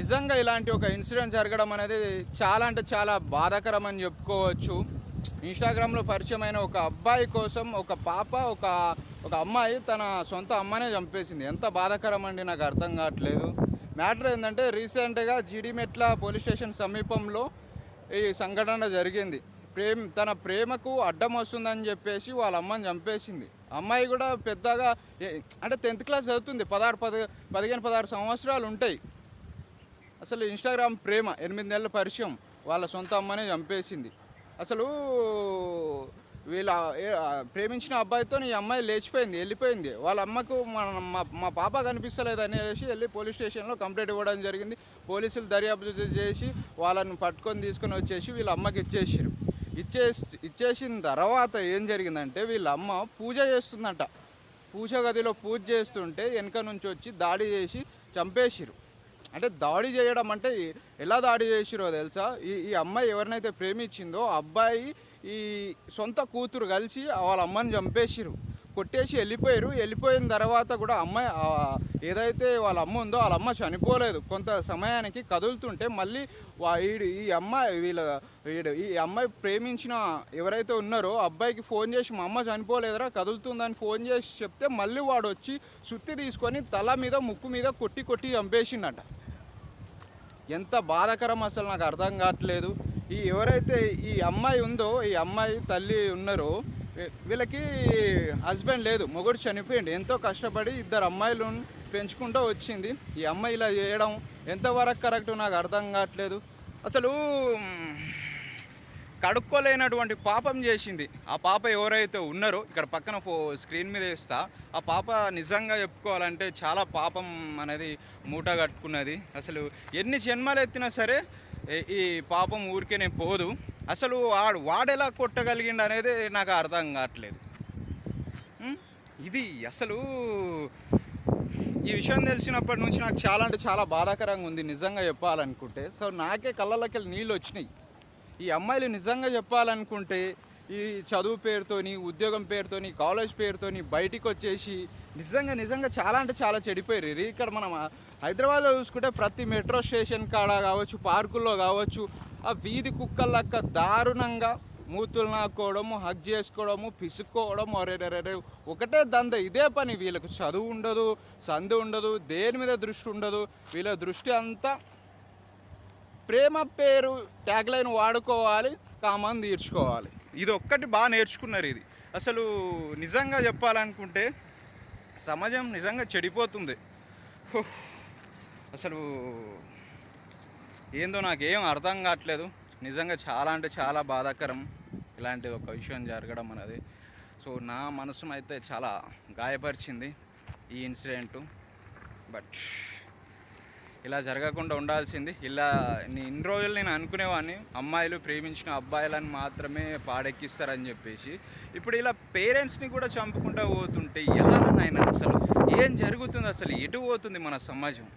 నిజంగా ఇలాంటి ఒక ఇన్సిడెంట్ జరగడం అనేది చాలా అంటే చాలా బాధాకరం అని చెప్పుకోవచ్చు. ఇన్స్టాగ్రామ్లో పరిచయమైన ఒక అబ్బాయి కోసం ఒక పాప ఒక ఒక అమ్మాయి తన సొంత అమ్మనే చంపేసింది. ఎంత బాధాకరం అండి నాకు అర్థం కావట్లేదు. మ్యాటర్ ఏంటంటే రీసెంట్గా జీడిమెట్ల పోలీస్ స్టేషన్ సమీపంలో ఈ సంఘటన జరిగింది. ప్రేమ తన ప్రేమకు అడ్డం వస్తుందని చెప్పేసి వాళ్ళ అమ్మని చంపేసింది. అమ్మాయి కూడా పెద్దగా అంటే టెన్త్ క్లాస్ చదువుతుంది. పదహారు పది పదిహేను పదహారు సంవత్సరాలు ఉంటాయి. అసలు ఇన్స్టాగ్రామ్ ప్రేమ ఎనిమిది నెలల పరిచయం వాళ్ళ సొంత అమ్మనే చంపేసింది. అసలు వీళ్ళ ప్రేమించిన అబ్బాయితో ఈ అమ్మాయి లేచిపోయింది వెళ్ళిపోయింది. వాళ్ళ అమ్మకు మన మా మా పాప కనిపిస్తలేదు అనేసి వెళ్ళి పోలీస్ స్టేషన్లో కంప్లైంట్ ఇవ్వడం జరిగింది. పోలీసులు దర్యాప్తు చేసి వాళ్ళని పట్టుకొని తీసుకొని వచ్చేసి వీళ్ళ అమ్మకి ఇచ్చేసారు ఇచ్చేసి ఇచ్చేసిన తర్వాత ఏం జరిగిందంటే వీళ్ళ అమ్మ పూజ చేస్తుందంట. పూజ గదిలో పూజ చేస్తుంటే వెనక నుంచి వచ్చి దాడి చేసి చంపేసిరు అంటే దాడి చేయడం అంటే ఎలా దాడి చేసిరో తెలుసా? ఈ ఈ అమ్మాయి ఎవరినైతే ప్రేమించిందో అబ్బాయి ఈ సొంత కూతురు కలిసి వాళ్ళ అమ్మని చంపేసిరు కొట్టేసి వెళ్ళిపోయారు. వెళ్ళిపోయిన తర్వాత కూడా అమ్మాయి ఏదైతే వాళ్ళ అమ్మ ఉందో వాళ్ళ అమ్మ చనిపోలేదు. కొంత సమయానికి కదులుతుంటే మళ్ళీ వా- ఈడు ఈ అమ్మాయి వీళ్ళ వీడు ఈ అమ్మాయి ప్రేమించిన ఎవరైతే ఉన్నారో అబ్బాయికి ఫోన్ చేసి మా అమ్మ చనిపోలేదురా కదులుతుందని ఫోన్ చేసి చెప్తే మళ్ళీ వాడు వచ్చి సుత్తి తీసుకొని తల మీద ముక్కు మీద కొట్టి కొట్టి చంపేసిండట. ఎంత బాధాకరం అసలు నాకు అర్థం కావట్లేదు. ఈ ఎవరైతే ఈ అమ్మాయి ఉందో ఈ అమ్మాయి తల్లి ఉన్నారో వీళ్ళకి హస్బెండ్ లేదు మొగుడు చనిపోయింది ఎంతో కష్టపడి ఇద్దరు అమ్మాయిలు పెంచుకుంటూ వచ్చింది. ఈ అమ్మాయి ఇలా చేయడం ఎంతవరకు కరెక్ట్ నాకు అర్థం కావట్లేదు. అసలు కడుక్కోలేనటువంటి పాపం చేసింది. ఆ పాప ఎవరైతే ఉన్నారో ఇక్కడ పక్కన ఫో స్క్రీన్ మీద వేస్తా ఆ పాప నిజంగా చెప్పుకోవాలంటే చాలా పాపం అనేది మూట కట్టుకున్నది. అసలు ఎన్ని జన్మలు ఎత్తినా సరే ఈ- పాపం ఊరికేనే పోదు. అసలు వాడు వాడెలా కొట్టగలిగిండు అనేది నాకు అర్థం కావట్లేదు. ఇది అసలు ఈ విషయం తెలిసినప్పటి నుంచి నాకు చాలా అంటే చాలా బాధాకరంగా ఉంది నిజంగా చెప్పాలనుకుంటే. సో నాకే కళ్ళలోకి వెళ్ళి నీళ్ళు వచ్చినాయి. ఈ అమ్మాయిలు నిజంగా చెప్పాలనుకుంటే ఈ చదువు పేరుతోని ఉద్యోగం పేరుతోని కాలేజ్ పేరుతోని బయటికి వచ్చేసి నిజంగా నిజంగా చాలా అంటే చాలా చెడిపోయారు. ఇక్కడ మనం హైదరాబాద్లో చూసుకుంటే ప్రతి మెట్రో స్టేషన్ కాడ కావచ్చు పార్కుల్లో కావచ్చు ఆ వీధి కుక్కలక్క దారుణంగా మూతులు నాకోవడము హగ్ చేసుకోవడము పిసుక్కోవడము అరే ఒకటే దంద. ఇదే పని వీళ్ళకు చదువు ఉండదు సందు ఉండదు దేని మీద దృష్టి ఉండదు వీళ్ళ దృష్టి అంతా ప్రేమ పేరు ట్యాగ్ లైన్ వాడుకోవాలి కామన్ తీర్చుకోవాలి. ఇది ఒక్కటి బాగా నేర్చుకున్నారు ఇది. అసలు నిజంగా చెప్పాలనుకుంటే సమాజం నిజంగా చెడిపోతుంది. అసలు ఏందో నాకేం అర్థం కావట్లేదు. నిజంగా చాలా అంటే చాలా బాధాకరం ఇలాంటి ఒక విషయం జరగడం అనేది సో నా మనసు అయితే చాలా గాయపరిచింది ఈ ఇన్సిడెంటు. బట్ ఇలా జరగకుండా ఉండాల్సింది. ఇలా ఇన్ని రోజులు నేను అనుకునేవాడిని అమ్మాయిలు ప్రేమించిన అబ్బాయిలను మాత్రమే పాడెక్కిస్తారని చెప్పేసి. ఇప్పుడు ఇలా పేరెంట్స్ని కూడా చంపుకుంటూ పోతుంటే ఎలా నాయన అసలు? ఏం జరుగుతుంది అసలు? ఎటు పోతుంది మన సమాజం?